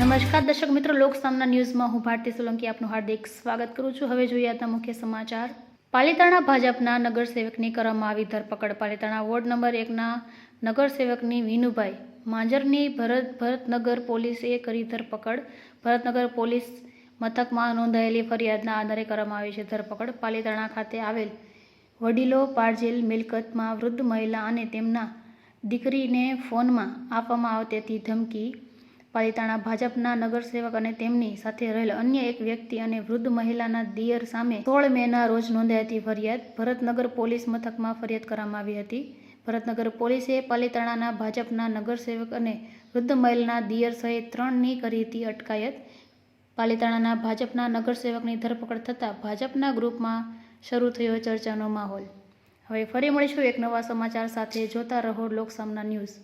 નમસ્કાર દર્શક મિત્રો લોકસામના ન્યૂઝમાં હું ભારતી સોલંકી આપનું હાર્દિક સ્વાગત કરું છું. હવે જોઈએ આજના મુખ્ય સમાચાર. પાલિતાણા ભાજપના નગરસેવકની કરવામાં આવી ધરપકડ. પાલિતાણા વોર્ડ નંબર એકના નગરસેવકની વિનુભાઈ માંજરની ભરત ભરતનગર પોલીસે કરી ધરપકડ. ભરતનગર પોલીસ મથકમાં નોંધાયેલી ફરિયાદના આધારે કરવામાં આવી છે ધરપકડ. પાલિતાણા ખાતે આવેલ વડીલો પારજેલ મિલકતમાં વૃદ્ધ મહિલા અને તેમના દીકરીને ફોનમાં આપવામાં આવતી ધમકી પાલિતાણા ભાજપના નગરસેવક અને તેમની સાથે રહેલ અન્ય એક વ્યક્તિ અને વૃદ્ધ મહિલાના દિયર સામે સોળ મેના રોજ નોંધાઈ હતી ફરિયાદ. ભરતનગર પોલીસ મથકમાં ફરિયાદ કરવામાં આવી હતી. ભરતનગર પોલીસે પાલિતાણાના ભાજપના નગરસેવક અને વૃદ્ધ મહિલાના દિયર સહિત ત્રણની કરી હતી અટકાયત. પાલિતાણાના ભાજપના નગરસેવકની ધરપકડ થતાં ભાજપના ગ્રુપમાં શરૂ થયો ચર્ચાનો માહોલ. હવે ફરી મળીશું એક નવા સમાચાર સાથે. જોતા રહો લોકસામના ન્યૂઝ.